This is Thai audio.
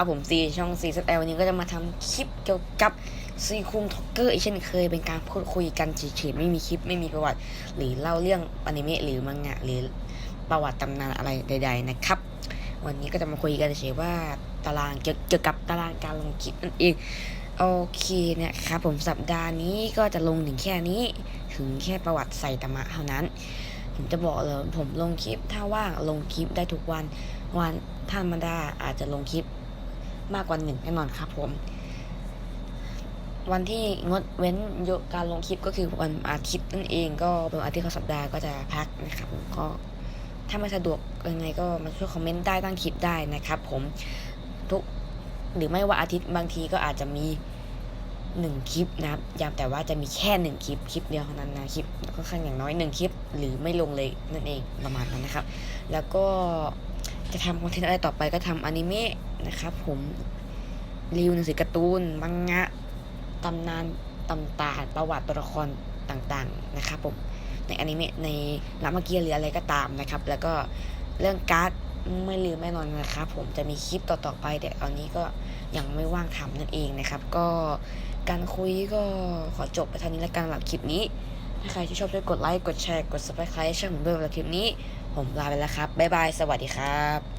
ครับผมซีช่องซีสแอลวันนี้ก็จะมาทำคลิปเกี่ยวกับซีคุมท็อกเกอร์อีกเช่นเคยเป็นการพูดคุยกันเฉยๆไม่มีคลิปไม่มีประวัติ หรือเล่าเรื่องอนิเมะหรือมังงะหรือประวัติตำนานอะไรใด ๆ นะครับ วันนี้ก็จะมาคุยกันเฉยๆว่าตารางเกี่ยวเกี่ยวกับตารางการลงคลิปนั่นเองโอเคนะครับผมสัปดาห์นี้ก็จะลงถึงแค่นี้ถึงแค่ประวัติไซตามะเท่านั้น ผมจะบอกเลยผมลงคลิปถ้าว่างลงคลิปได้ทุกวันวันธรรมดาอาจจะลงคลิป มากกว่าหนึ่งแน่นอนครับผม วันที่งดเว้นโยการลงคลิปก็คือวันอาทิตย์นั่นเองก็เป็นวันอาทิตย์ของสัปดาห์ก็จะพักนะครับก็ถ้าไม่สะดวกยังไงก็มาช่วยคอมเมนต์ได้ตั้งคลิปได้นะครับ ผมทุกหรือไม่ว่าอาทิตย์บางทีก็อาจจะมีหนึ่งคลิปนะครับย้ำแต่ว่าจะมีแค่หนึ่งคลิปคลิปเดียวเท่านั้นนะคลิปก็ค่อนข้างอย่างน้อยหนึ่งคลิป หรือไม่ลงเลยนั่นเองประมาณนั้นนะครับ แล้วก็ จะทำคอนเทนต์อะไรต่อไปก็ทำอนิเมะนะครับผมรีวิวหนังสือการ์ตูน มังงะตำนานตำตาประวัติตัวละครต่างๆนะครับผมในอนิเมะในรามเกียรติ์หรืออะไรก็ตามนะครับ แล้วก็เรื่องการ์ดไม่ลืมแน่นอนนะครับผมจะมีคลิปต่อๆไปแต่ตอนนี้ก็ยังไม่ว่างทำนั่นเองนะครับ ก็การคุยก็ขอจบไปเท่านี้แล้วกันสำหรับคลิปนี้ ถ้าใครที่ชอบช่วยกดไลค์กดแชร์กด subscribe ช่องผมด้วยสำหรับคลิปนี้ ผมลาไปแล้วครับ บ๊ายบาย สวัสดีครับ